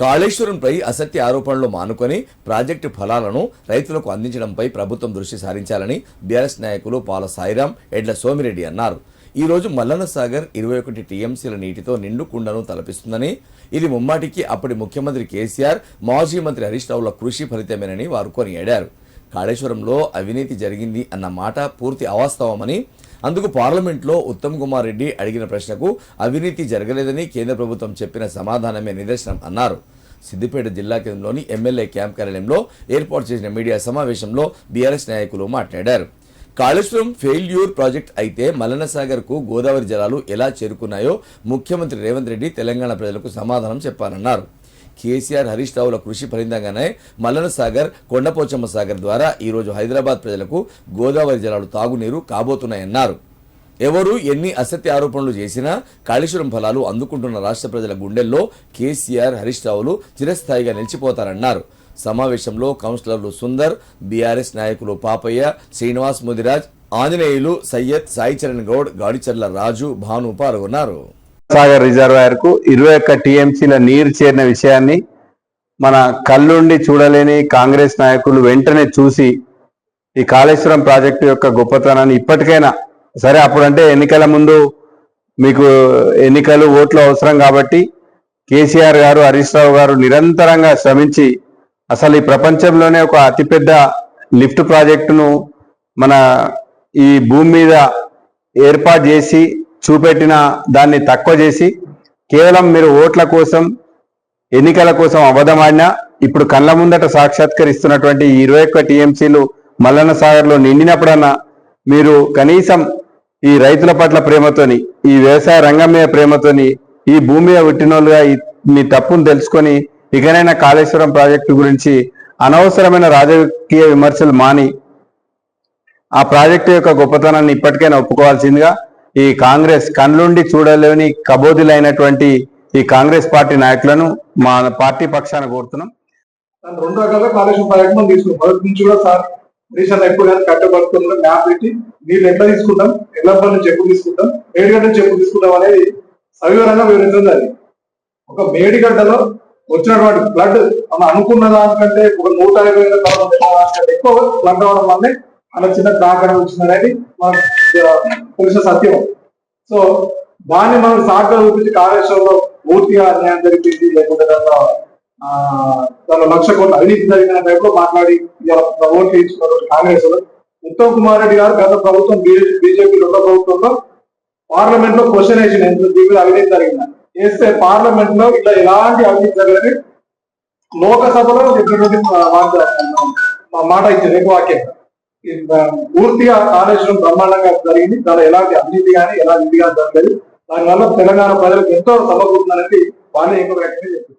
కాళేశ్వరంపై అసత్య ఆరోపణలు మానుకొని ప్రాజెక్టు ఫలాలను రైతులకు అందించడంపై ప్రభుత్వం దృష్టి సారించాలని బీఆర్ఎస్ నాయకులు పాల సాయిరాం ఎడ్ల సోమిరెడ్డి అన్నారు. ఈ రోజు మల్లన్న సాగర్ ఇరవై ఒకటి టీఎంసీల నీటితో నిండు కుండను తలపిస్తుందని ఇది ముమ్మాటికి అప్పటి ముఖ్యమంత్రి కేసీఆర్ మాజీ మంత్రి హరీష్ రావుల కృషి ఫలితమేనని వారు కొనియాడారు. కాళేశ్వరంలో అవినీతి జరిగింది అన్న మాట పూర్తి అవాస్తవమని అందుకు పార్లమెంట్లో ఉత్తమ్ కుమార్ రెడ్డి అడిగిన ప్రశ్నకు అవినీతి జరగలేదని కేంద్ర ప్రభుత్వం చెప్పిన సమాధానమే నిదర్శనం అన్నారు. సిద్దిపేట జిల్లా కేంద్రంలోని ఎమ్మెల్యే క్యాంప్ కార్యాలయంలో ఏర్పాటు చేసిన మీడియా సమావేశంలో బీఆర్ఎస్ నాయకులు మాట్లాడారు. కాళేశ్వరం ఫెయిల్యూర్ ప్రాజెక్ట్ అయితే మలనసాగర్కు గోదావరి జలాలు ఎలా చేరుకున్నాయో ముఖ్యమంత్రి రేవంత్ రెడ్డి తెలంగాణ ప్రజలకు సమాధానం చెప్పారన్నారు కేసీఆర్ హరీష్ రావుల కృషి ఫలితంగానే మల్లన సాగర్ కొండపోచమ్మ సాగర్ ద్వారా ఈరోజు హైదరాబాద్ ప్రజలకు గోదావరి జలాలు తాగునీరు కాబోతున్నాయన్నారు. ఎవరు ఎన్ని అసత్య ఆరోపణలు చేసినా కాళేశ్వరం ఫలాలు అందుకుంటున్న రాష్ట్ర ప్రజల గుండెల్లో కేసీఆర్ హరీష్ రావులు చిరస్థాయిగా నిలిచిపోతారన్నారు. సమావేశంలో కౌన్సిలర్లు సుందర్ బీఆర్ఎస్ నాయకులు పాపయ్య శ్రీనివాస్ ముదిరాజ్ ఆంజనేయులు సయ్యద్ సాయిచరణ్ గౌడ్ గాడిచర్ల రాజు భాను పాల్గొన్నారు సాగర్ రిజర్వాయర్కు ఇరవై ఒక్క టీఎంసీల నీరు చేరిన విషయాన్ని మన కళ్ళుండి చూడలేని కాంగ్రెస్ నాయకులు వెంటనే చూసి ఈ కాళేశ్వరం ప్రాజెక్టు యొక్క గొప్పతనాన్ని ఇప్పటికైనా సరే అప్పుడంటే ఎన్నికల ముందు మీకు ఎన్నికలు ఓట్లు అవసరం కాబట్టి కేసీఆర్ గారు హరీష్ రావు గారు నిరంతరంగా శ్రమించి అసలు ఈ ప్రపంచంలోనే ఒక అతిపెద్ద లిఫ్ట్ ప్రాజెక్టును మన ఈ భూమి మీద ఏర్పాటు చేసి చూపెట్టిన దాన్ని తక్కువ చేసి కేవలం మీరు ఓట్ల కోసం ఎన్నికల కోసం అబద్ధమాడినా ఇప్పుడు కళ్ళ ముందట సాక్షాత్కరిస్తున్నటువంటి ఇరవై ఒక్క టీఎంసీలు మల్లన్న సాగర్లో నిండినప్పుడన్నా మీరు కనీసం ఈ రైతుల పట్ల ప్రేమతోని ఈ వ్యవసాయ రంగం మీద ప్రేమతోని ఈ భూమి మీద పుట్టినోళ్ళుగా మీ తప్పును తెలుసుకొని ఇకనైనా కాళేశ్వరం ప్రాజెక్టు గురించి అనవసరమైన రాజకీయ విమర్శలు మాని ఆ ప్రాజెక్టు యొక్క గొప్పతనాన్ని ఇప్పటికైనా ఒప్పుకోవాల్సిందిగా ఈ కాంగ్రెస్ కళ్ళుండి చూడలేని కబోదులైనటువంటి ఈ కాంగ్రెస్ పార్టీ నాయకులను మా పార్టీ పక్షాన కోరుతున్నాం. దాని రెండు రకాల కాళేశ్వరం ప్రాజెక్ట్ తీసుకున్నాం. మొదటి నుంచి కూడా సార్ రీసెంట్ ఎక్కువ కానీ కట్టబడుతున్న మ్యాప్ పెట్టి నీళ్ళు ఎట్లా తీసుకుంటాం ఎల్లప్పటి నుంచి ఎప్పుడు తీసుకుంటాం మేడిగడ్డ నుంచి ఎప్పుడు తీసుకుంటాం అనేది సవివరంగా వివరించింది అది. ఒక మేడిగడ్డలో వచ్చినటువంటి ఫ్లడ్ మనం అనుకున్న దానికంటే ఒక నూట ఇరవై ఐదు దానికంటే ఎక్కువ ఫ్లడ్ అవడం వల్లే అలా చిన్న దాకా వచ్చిందనేది మనం తెలిసిన సత్యం. సో దాన్ని మనం సాగ్గా చూపించి కాళేశ్వరంలో పూర్తిగా అన్యాయం జరిపింది లేకుంటే తన లక్ష కోట్ల అవినీతి జరిగిన టైంలో మాట్లాడి ఓట్లు వేయించుకున్నటువంటి కాంగ్రెస్ ఉత్తమ్ కుమార్ రెడ్డి గారు గత ప్రభుత్వం బీజేపీ రెండో ప్రభుత్వంలో పార్లమెంట్లో క్వశ్చన్ వేసిన ఎంత దీవులు అవినీతి జరిగిన చేస్తే పార్లమెంట్లో ఇట్లా ఎలాంటి అవినీతి జరగని లోకసభలో చెప్పినటువంటి మా మాట ఇచ్చింది ఎక్కువ వాక్యం. పూర్తిగా కాళేశ్వరం బ్రహ్మాండంగా జరిగింది. దాని ఎలాంటి అవినీతి కానీ ఎలాంటి ఇది కానీ జరగలేదు. దానివల్ల తెలంగాణ ప్రజలకు ఎంతో సమకూరుతుందనేది వాళ్ళే ఇంకొక వ్యాఖ్యలు చెప్పారు.